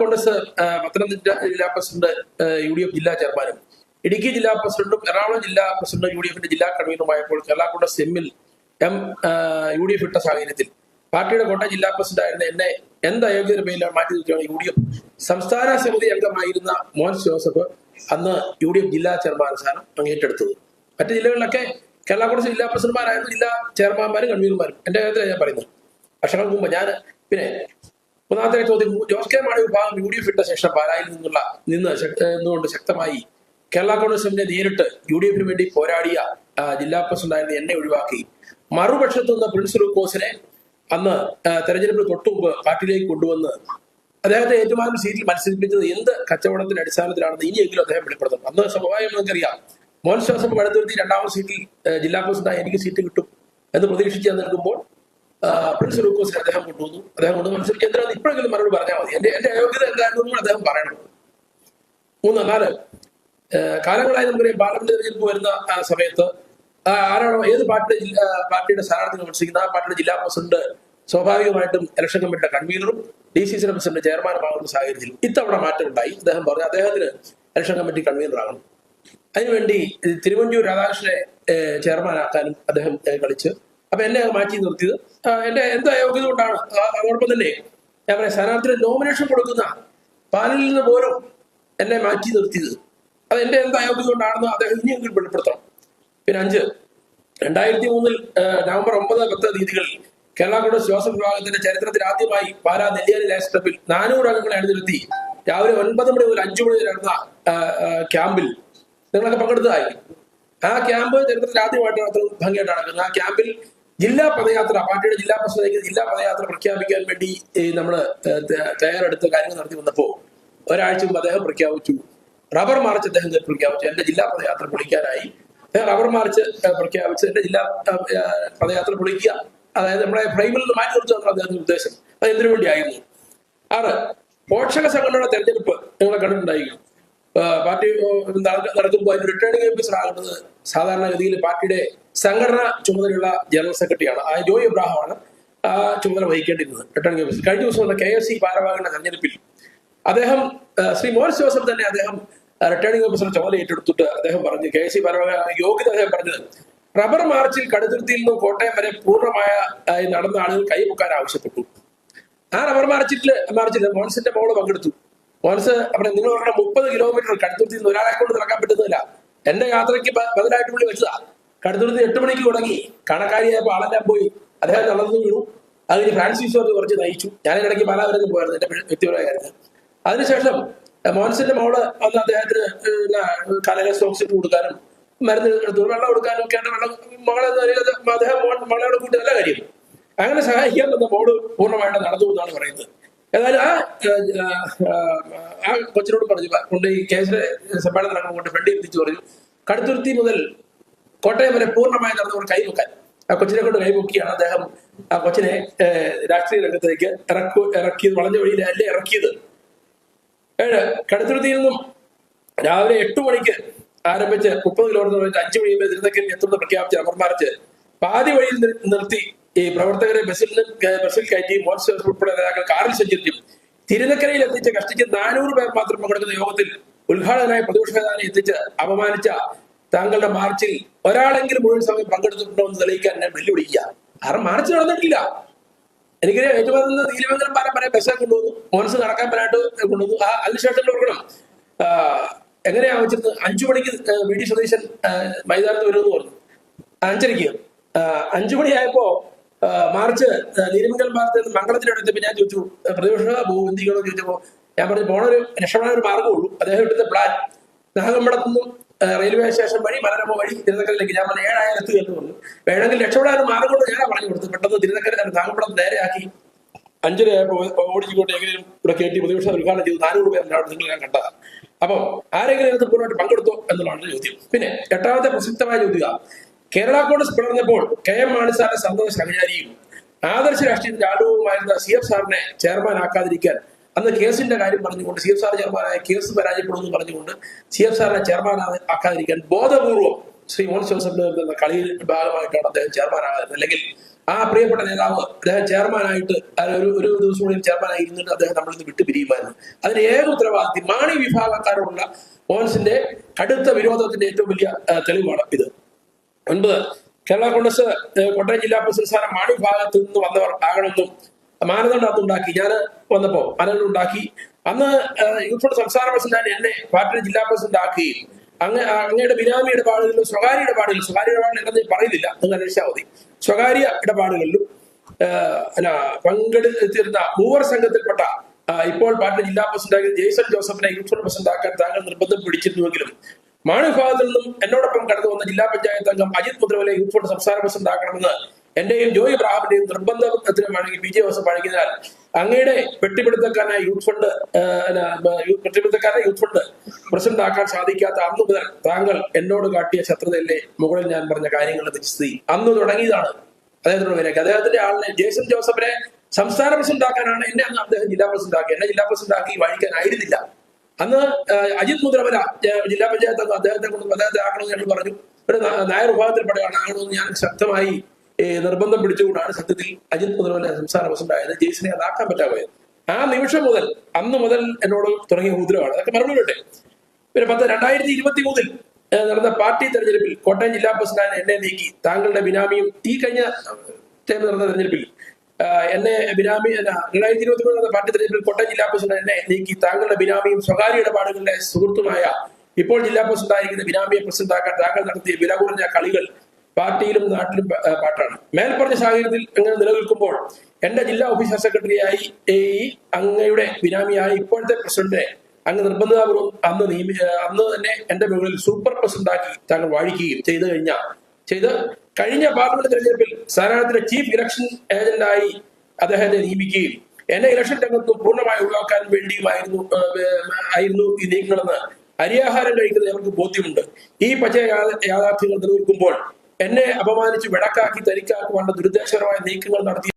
കോൺഗ്രസ് പത്തനംതിട്ട ജില്ലാ president U D F ജില്ലാ ചെയർമാനും ഇടുക്കി ജില്ലാ പ്രസിഡന്റും എറണാകുളം ജില്ലാ പ്രസിഡന്റും യു ഡി എഫിന്റെ ജില്ലാ കൺവീനറുമായപ്പോൾ കേരള കോൺഗ്രസ് എമ്മിൽ എം യു ഡി എഫ് ഇട്ട സാഹചര്യത്തിൽ പാർട്ടിയുടെ കോട്ടയം ജില്ലാ പ്രസിഡന്റ് ആയിരുന്ന എന്നെ എന്ത് അയോഗ്യത പേരിലാണ് മാറ്റി നിർത്തിയാണ് യു ഡി എഫ് സംസ്ഥാന സമിതി അംഗമായിരുന്ന മോൻസ് ജോസഫ് അന്ന് യു ഡി എഫ് ജില്ലാ ചെയർമാൻ സ്ഥാനം അങ്ങേറ്റെടുത്തത്. മറ്റു ജില്ലകളിലൊക്കെ കേരള കോൺഗ്രസ് ജില്ലാ പ്രസിഡന്റ്മാരായിരുന്നു ജില്ലാ ചെയർമാൻമാരും കൺവീനർമാരും. എന്റെ കാര്യത്തിലാണ് ഞാൻ പറയുന്നത്. വർഷങ്ങൾക്ക് മുമ്പ് ഞാൻ പിന്നെ മൂന്നാമത്തെ ചോദ്യം ജോസ് കെ മാണി വിഭാഗം യു ഡി എഫ് ഇട്ട ശേഷം പാലായിൽ നിന്നുള്ള നിന്ന് നിന്നുകൊണ്ട് ശക്തമായി കേരള കോൺഗ്രസിനെ നേരിട്ട് യു ഡി എഫിന് വേണ്ടി പോരാടിയ ജില്ലാ പ്രസിഡന്റായിരുന്ന എന്നെ ഒഴിവാക്കി. മറുപക്ഷത്തു നിന്ന് പ്രിൻസ് ലൂക്കോസിനെ അന്ന് തെരഞ്ഞെടുപ്പിന് തൊട്ടു മുമ്പ് പാർട്ടിയിലേക്ക് കൊണ്ടുവന്ന് അദ്ദേഹത്തെ ഏറ്റുമാനം സീറ്റിൽ മത്സരിപ്പിച്ചത് എന്ത് കച്ചവടത്തിന്റെ അടിസ്ഥാനത്തിലാണെന്ന് ഇനിയെങ്കിലും അദ്ദേഹം വെളിപ്പെടുത്തണം അന്ന് സ്വാഭാവികം നമുക്കറിയാം മോഹൻ ജോസഫ് പടുത്തുരുത്തി രണ്ടാമത് സീറ്റിൽ ജില്ലാ പ്രസിഡന്റായി എനിക്ക് സീറ്റ് കിട്ടും എന്ന് പ്രതീക്ഷിച്ച് നിൽക്കുമ്പോൾ പ്രിൻസ് ലൂക്കോസിനെ അദ്ദേഹം കൊണ്ടുവന്നു. അദ്ദേഹം കൊണ്ട് മത്സരിച്ച് എന്തിനാണ് ഇപ്പോഴെങ്കിലും മറുപടി പറഞ്ഞാൽ മതി. എന്റെ എന്റെ അയോഗ്യത എന്തായിരുന്നു അദ്ദേഹം പറയണം മൂന്ന് നാല്. കാലങ്ങളായി നമുക്കറിയാം പാർലമെന്റ് തെരഞ്ഞെടുപ്പ് വരുന്ന സമയത്ത് ആരാണോ ഏത് പാർട്ടിയുടെ ജില്ലാ പാർട്ടിയുടെ സ്ഥാനാർത്ഥികൾ മത്സരിക്കുന്ന ആ പാർട്ടിയുടെ ജില്ലാ പ്രസിഡന്റ് സ്വാഭാവികമായിട്ടും ഇലക്ഷൻ കമ്മിറ്റിയുടെ കൺവീനറും ഡി സി സി പ്രസിഡന്റ് ചെയർമാനുമാകുന്ന സാഹചര്യത്തിൽ ഇത്തവണ മാറ്റമുണ്ടായി അദ്ദേഹം പറഞ്ഞു അദ്ദേഹത്തിന് ഇലക്ഷൻ കമ്മിറ്റി കൺവീനറാകണം അതിനുവേണ്ടി തിരുവഞ്ചൂർ രാധാകൃഷ്ണനെ ചെയർമാനാക്കാനും അദ്ദേഹം കളിച്ച് അപ്പൊ എന്നെ മാറ്റി നിർത്തിയത്. എന്റെ എന്താ യോഗ്യത കൊണ്ടാണ്. അതോടൊപ്പം തന്നെ ഞാൻ പറയാം സ്ഥാനാർത്ഥിന് നോമിനേഷൻ കൊടുക്കുന്ന പാനലിൽ നിന്ന് പോലും എന്നെ മാറ്റി നിർത്തിയത്. അത് എന്റെ എന്താ യോഗ്യത കൊണ്ടാണെന്ന് അദ്ദേഹം ഇനിയെങ്കിലും വെളിപ്പെടുത്തണം പിന്നെ അഞ്ച് രണ്ടായിരത്തി മൂന്നിൽ നവംബർ ഒമ്പത് പത്ത് തീയതികളിൽ കേരള കോൺഗ്രസ് ജോസഫ് വിഭാഗത്തിന്റെ ചരിത്രത്തിൽ ആദ്യമായി പാലാ നെല്ലിയാലി ലാസ്റ്റപ്പിൽ നാനൂറ് അംഗങ്ങളെ അണിനിരത്തി. രാവിലെ ഒൻപത് മണി മുതൽ അഞ്ചു മണി വരെ നടന്ന ക്യാമ്പിൽ നിങ്ങളൊക്കെ പങ്കെടുത്തതായി. ആ ക്യാമ്പ് ചരിത്രത്തിൽ ആദ്യമായിട്ട് അത്ര ഭംഗിയായിട്ട് നടക്കുന്നത്. ആ ക്യാമ്പിൽ ജില്ലാ പദയാത്ര പാർട്ടിയുടെ ജില്ലാ പ്രസിഡന്റ് ജില്ലാ പദയാത്ര പ്രഖ്യാപിക്കാൻ വേണ്ടി നമ്മൾ തയ്യാറെടുത്ത് കാര്യങ്ങൾ നടത്തി വന്നപ്പോ ഒരാഴ്ച മുമ്പ് അദ്ദേഹം പ്രഖ്യാപിച്ചു. റബ്ബർ മാർച്ച് അദ്ദേഹം പ്രഖ്യാപിച്ചു. എന്റെ ജില്ലാ പദയാത്ര പൊളിക്കാനായി. റബ്ബർ മാർച്ച് പ്രഖ്യാപിച്ച് എന്റെ ജില്ലാ പദയാത്ര പൊളിക്കുക. അതായത് നമ്മുടെ ഫ്രെയിമിൽ നിന്ന് മാറ്റി നിർത്തുക അദ്ദേഹത്തിന്റെ ഉദ്ദേശം. അത് എന്തിനു വേണ്ടിയായിരുന്നു? ആറ് പോഷക സംഘടനയുടെ തെരഞ്ഞെടുപ്പ് നിങ്ങളെ കണ്ടിട്ടുണ്ടായിരിക്കും. പാർട്ടി നടക്കുമ്പോൾ അതിന് റിട്ടേണിംഗ് ഓഫീസർ ആകുന്നത് സാധാരണഗതിയിൽ പാർട്ടിയുടെ സംഘടന ചുമതലയുള്ള ജനറൽ സെക്രട്ടറിയാണ്. ജോയ് എബ്രാഹമാണ് ആ ചുമതല വഹിക്കേണ്ടിരുന്നത്. റിട്ടേണിംഗ് ഓഫീസർ കഴിഞ്ഞ ദിവസം വന്ന കെ എസ് സി ഭാരവാഹികളുടെ തെരഞ്ഞെടുപ്പിൽ അദ്ദേഹം ശ്രീ മോഹൻസ് ജോസഫ് തന്നെ അദ്ദേഹം റിട്ടേണിംഗ് ഓഫീസർ ചുമതല ഏറ്റെടുത്തിട്ട് അദ്ദേഹം പറഞ്ഞു കെ എസ് സി ഭാരവാഹി യോഗ്യത അദ്ദേഹം പറഞ്ഞത്. റബ്ബർ മാർച്ചിൽ കടുത്തുരുത്തിയിൽ നിന്നും കോട്ടയം വരെ പൂർണമായ നടന്ന ആളുകൾ കൈമുക്കാൻ ആവശ്യപ്പെട്ടു. ആ റബ്ബർ മാർച്ചിൽ മാർച്ചിൽ മോൻസിന്റെ മോൾ പങ്കെടുത്തു. മോൻസ് അവിടെ നിങ്ങൾ പറഞ്ഞ മുപ്പത് കിലോമീറ്റർ കടുത്തുരുത്തി നിന്ന് ഒരാളെ കൊണ്ട് നടക്കാൻ പറ്റുന്നില്ല എന്റെ യാത്രയ്ക്ക് ബദലായിട്ട് പുള്ളി വെച്ചതാ. കടുത്തുരുത്തി എട്ട് മണിക്ക് തുടങ്ങി. കണക്കാരിയായപ്പോ ആളെല്ലാം പോയി. അദ്ദേഹം തളർന്നു വീണു. അതിന് ഫ്രാൻസിസ് ജോർജ് കുറച്ച് നയിച്ചു. ഞാൻ ഇടയ്ക്ക് പലാവരം പോയിരുന്നു എന്റെ വ്യക്തിപരമായ കാര്യത്തിൽ. അതിനുശേഷം മോഹൻസിന്റെ മോൾ വന്ന് അദ്ദേഹത്തിന് കലകൾ സ്റ്റോക്സ് ഇട്ട് കൊടുക്കാനും മരുന്ന് എടുത്തു വെള്ളം കൊടുക്കാനും ഒക്കെ വെള്ളം മകളെ അദ്ദേഹം മകളോട് കൂട്ടി നല്ല കാര്യം. അങ്ങനെ സഹായിക്കാൻ വന്ന മോൾ പൂർണമായിട്ട് നടന്നു എന്നാണ് പറയുന്നത്. ഏതായാലും ആ ആ, കൊച്ചിനോട് പറഞ്ഞു കൊണ്ട് ഈ കേസിലെ സമ്മേളനം നടക്കുമ്പോൾ ഫ്രണ്ട് എത്തിച്ചു പറഞ്ഞു. കടുത്തുരുത്തി മുതൽ കോട്ടയം വരെ പൂർണമായി നടന്നവർ കൈവെക്കാൻ ആ കൊച്ചിനെ കൊണ്ട് കൈവക്കിയാണ് അദ്ദേഹം. ആ കൊച്ചിനെ രാഷ്ട്രീയ രംഗത്തേക്ക് ഇറക്കു ഇറക്കിയത് വളഞ്ഞ വഴിയിൽ അല്ലേ ഇറക്കിയത്? ഏഴ് കടുത്തുരുത്തിയിൽ നിന്നും രാവിലെ എട്ട് മണിക്ക് ആരംഭിച്ച് മുപ്പത് കിലോമീറ്റർ വെച്ച് അഞ്ചു മണി വരെ തിരുനക്കരയിൽ എത്തുന്ന പ്രഖ്യാപിച്ച അമർമാർച്ച് പാതി വഴിയിൽ നിർത്തി ഈ പ്രവർത്തകരെ ബസ്സിൽ ബസ്സിൽ കയറ്റി മോൻസ് ഉൾപ്പെടെ നേതാക്കൾ കാറിൽ സഞ്ചരിച്ചു തിരുനക്കരയിൽ എത്തിച്ച് കഷ്ടിച്ച് നാനൂറ് പേർ മാത്രം പങ്കെടുക്കുന്ന യോഗത്തിൽ ഉദ്ഘാടകനായ പ്രതിപക്ഷ നേതാവിനെ എത്തിച്ച് അപമാനിച്ച താങ്കളുടെ മാർച്ചിൽ ഒരാളെങ്കിലും മുഴുവൻ സമയം പങ്കെടുത്തിട്ടുണ്ടോ എന്ന് തെളിയിക്കാൻ ഞാൻ വെല്ലുവിളിക്കുക. കാരണം മാർച്ച് നടന്നിട്ടില്ല. എനിക്ക് ഏറ്റവും നീലമംഗലം വരെ ബസ്സെ കൊണ്ടുവന്നു മോൻസ് നടക്കാൻ പറ്റായിട്ട് കൊണ്ടുവന്നു ആ അതിനുശേഷം ഓർക്കണം. എങ്ങനെയാ വെച്ചിരുന്നത്? അഞ്ചു മണിക്ക് വി ഡി ആ, മൈതാനത്ത് വരുമെന്ന് പറഞ്ഞു. അഞ്ചരയ്ക്ക്. അഞ്ചു മണിയായപ്പോ മാർച്ച് നീലമംഗലം ഭാഗത്ത് നിന്ന് മംഗളത്തിനടുത്തപ്പോ ഞാൻ ചോദിച്ചു പ്രതിപക്ഷ പോകും ചോദിച്ചപ്പോ ഞാൻ പറഞ്ഞു പോണൊരു രക്ഷപ്പെടാൻ ഒരു മാർഗമുള്ളൂ അദ്ദേഹം എടുത്ത പ്ലാൻ നാഗമ്പടത്തു നിന്നും ആ, റെയിൽവേ സ്റ്റേഷൻ വഴി മലരമ്പ വഴി തിരുനക്കരയിലേക്ക്. ഞാൻ പറഞ്ഞു ഏഴായിരത്തി എന്ന് പറഞ്ഞു വേണമെങ്കിൽ രക്ഷപ്പെടാൻ ഒരു മാർഗം കൊണ്ട് പറഞ്ഞു കൊടുത്തു പെട്ടെന്ന് തിരുനക്കര നാഗമ്പടത്ത് നേരെയാക്കി. അഞ്ചര ഓടിച്ചിക്കോട്ടെ എങ്ങനെയും ഇവിടെ കയറ്റി പ്രതിപക്ഷം ഉദ്ഘാടനം ചെയ്തു. നാനൂറ് പേർ നിങ്ങൾ ഞാൻ കണ്ടതാണ് അപ്പോൾ ആരെങ്കിലും ഇതിനകത്ത് പൂർണമായിട്ട് പങ്കെടുത്തോ എന്നുള്ളതാണ് ചോദ്യം. പിന്നെ എട്ടാമത്തെ പ്രസിദ്ധമായ ചോദ്യം കേരള കോൺഗ്രസ് പിളർന്നപ്പോൾ കെ എം മാണി സാറിന്റെ സന്തോഷ സഹചാരിയും ആദർശ രാഷ്ട്രീയത്തിന്റെ ആളുകളുമായിരുന്ന സി എഫ് സാറിനെ ചെയർമാൻ ആക്കാതിരിക്കാൻ അന്ന് കേസിന്റെ കാര്യം പറഞ്ഞുകൊണ്ട് സി എഫ് സാർ ചെയർമാനായ കേസ് പരാജയപ്പെടുമെന്ന് പറഞ്ഞുകൊണ്ട് സി എഫ് സാറിനെ ചെയർമാൻ ആക്കാതിരിക്കാൻ ബോധപൂർവം ശ്രീ മോഹൻ ജോസഫിന്റെ കളിയിൽ ഭാഗമായിട്ടാണ് അദ്ദേഹം ചെയർമാൻ ആകുന്നത് അല്ലെങ്കിൽ ആ പ്രിയപ്പെട്ട നേതാവ് അദ്ദേഹം ചെയർമാനായിട്ട് ഒരു ഒരു ദിവസം കൂടി ചെയർമാനായി ഇരുന്നിട്ട് അദ്ദേഹം നമ്മളിൽ നിന്ന് വിട്ടുപിരിയുമായിരുന്നു. അതിന് ഏക ഉത്തരവാദിത്തി മാണി വിഭാഗക്കാരോടുള്ള മോഹൻസിന്റെ കടുത്ത വിരോധത്തിന്റെ ഏറ്റവും വലിയ തെളിവാണ് ഇത്. ഒൻപത് കേരള കോൺഗ്രസ് കോട്ടയം ജില്ലാ പ്രസിഡന്റ് സ്ഥാനം മാണി ഭാഗത്ത് നിന്ന് വന്നവർ ആകണമെന്നും മാനദണ്ഡം ഉണ്ടാക്കി ഞാൻ വന്നപ്പോ മാനദണ്ഡം ഉണ്ടാക്കി. അന്ന് യൂത്ത് സംസ്ഥാന പ്രസിഡന്റ് എന്നെ പാർട്ടിയുടെ ജില്ലാ പ്രസിഡന്റ് ആക്കുകയും അങ്ങ് അങ്ങയുടെ ബിനാമി ഇടപാടുകളിലും സ്വകാര്യ ഇടപാടുകളിലും സ്വകാര്യ ഇടപാടുകൾ എന്തെന്ന് പറയുന്നില്ല. നിങ്ങൾ അന്വേഷിച്ചാൽ മതി. സ്വകാര്യ ഇടപാടുകളിലും അല്ല പങ്കെടുത്തിരുന്ന മൂവർ സംഘത്തിൽപ്പെട്ട ഇപ്പോൾ പാർട്ടി ജില്ലാ പ്രസിഡന്റ് ജെയ്സൺ ജോസഫിനെ യൂത്ത് പ്രസിഡന്റ് ആക്കാൻ താങ്കൾ നിർബന്ധം പിടിച്ചിരുന്നുവെങ്കിലും മാണി വിഭാഗത്തിൽ നിന്നും എന്നോടൊപ്പം കടന്നു വന്ന ജില്ലാ പഞ്ചായത്ത് അംഗം അജിത് മുദ്രവലെ യൂത്ത് സംസ്ഥാന പ്രസിഡന്റ് ആക്കണമെന്ന് എന്റെയും ജോയി ഇബ്രാഹിമിന്റെയും നിർബന്ധത്തിന് വഴങ്ങി ബി ജെ ജോസഫ് വഴങ്ങിയതിനാൽ അങ്ങയുടെ വെട്ടിപ്പിടുത്തക്കാരനായ യൂത്ത് ഫണ്ട് ആ, യൂത്ത് ഫണ്ട് പ്രസിഡന്റ് ആക്കാൻ സാധിക്കാത്ത അന്ന് മുതൽ താങ്കൾ എന്നോട് കാട്ടിയ ശത്രുതയല്ലേ മുകളിൽ ഞാൻ പറഞ്ഞ കാര്യങ്ങളുടെ സ്ഥിതി അന്ന് തുടങ്ങിയതാണ് അദ്ദേഹത്തിനോട് വരേക്ക് അദ്ദേഹത്തിന്റെ ആളിനെ ജേസൺ ജോസഫിനെ സംസ്ഥാന പ്രസിഡന്റ് ആക്കാനാണ് എന്നെ അന്ന് അദ്ദേഹം ജില്ലാ പ്രസിഡന്റ് ആക്കി എന്നെ ജില്ലാ പ്രസിഡന്റ് ആക്കി വഹിക്കാനായിരുന്നില്ല അന്ന് അജിത് മുദ്രവല ജില്ലാ പഞ്ചായത്ത് അദ്ദേഹത്തെ കൊണ്ട് അദ്ദേഹത്തെ ആക്കണമെന്ന് ഞങ്ങൾ പറഞ്ഞു. ഒരു നായർ വിഭാഗത്തിൽപ്പെടുകയാണ് ആകണമെന്ന് ഞാൻ ശക്തമായി നിർബന്ധം പിടിച്ചുകൊണ്ടാണ് സത്യത്തിൽ അജിത് മുദ്രവല സംസ്ഥാന പ്രസിഡന്റായത് ജെയ്സിനെ അതാക്കാൻ പറ്റാ പോയത്. ആ നിമിഷം മുതൽ അന്ന് മുതൽ എന്നോട് തുടങ്ങിയ ഉദ്രവാണ് അതൊക്കെ മറുപടി വിട്ടെ പിന്നെ പത്ത് രണ്ടായിരത്തി ഇരുപത്തി മൂന്നിൽ നടന്ന പാർട്ടി തെരഞ്ഞെടുപ്പിൽ കോട്ടയം ജില്ലാ പ്രസിഡന്റ് എന്നെ നീക്കി. താങ്കളുടെ ബിനാമിയും ഈ കഴിഞ്ഞ ടൈം നടന്ന തെരഞ്ഞെടുപ്പിൽ എന്നെ ബിനാമി രണ്ടായിരത്തി ഇരുപത്തി മൂന്ന് നടന്ന പാർട്ടി തെരഞ്ഞെടുപ്പിൽ കോട്ടയം ജില്ലാ പ്രസിഡന്റ് എന്നെ നീക്കി. താങ്കളുടെ ബിനാമിയും സ്വകാര്യ ഇടപാടുകളുടെ സുഹൃത്തുമായ ഇപ്പോൾ ജില്ലാ പ്രസിഡന്റ് ആയിരിക്കുന്ന ബിനാമിയെ പ്രസിഡന്റ് ആക്കാൻ താങ്കൾ നടത്തിയ വില കുറഞ്ഞ കളികൾ പാർട്ടിയിലും നാട്ടിലും പാട്ടാണ്. മേൽപ്പറഞ്ഞ സാഹചര്യത്തിൽ അങ്ങനെ നിലനിൽക്കുമ്പോൾ എന്റെ ജില്ലാ ഓഫീസർ സെക്രട്ടറിയായി ഈ അങ്ങയുടെ ബിനാമിയായ ഇപ്പോഴത്തെ പ്രസിഡന്റിനെ അങ്ങ് നിർബന്ധപൂർവം അന്ന് നിയമി അന്ന് തന്നെ എന്റെ മുകളിൽ സൂപ്പർ പ്രസിഡന്റ് ആക്കി താങ്കൾ വാഴിക്കുകയും ചെയ്തു കഴിഞ്ഞ ചെയ്ത് കഴിഞ്ഞ പാർലമെന്റ് തെരഞ്ഞെടുപ്പിൽ സ്ഥാനാർത്ഥിയുടെ ചീഫ് ഇലക്ഷൻ ഏജന്റായി അദ്ദേഹത്തെ നിയമിക്കുകയും എന്നെ ഇലക്ഷൻ രംഗത്ത് പൂർണമായി ഒഴിവാക്കാൻ വേണ്ടിയുമായിരുന്നു ആയിരുന്നു ഈ നീക്കങ്ങളെന്ന് അരിയാഹാരം കഴിക്കുന്നത് ഞങ്ങൾക്ക് ബോധ്യമുണ്ട്. ഈ പച്ച യാഥാർത്ഥ്യങ്ങൾ നിലനിൽക്കുമ്പോൾ എന്നെ അപമാനിച്ച് വിടക്കാക്കി തനിക്കാക്കുവാനുള്ള ദുരുദ്ദേശപരമായ നീക്കങ്ങൾ നടത്തി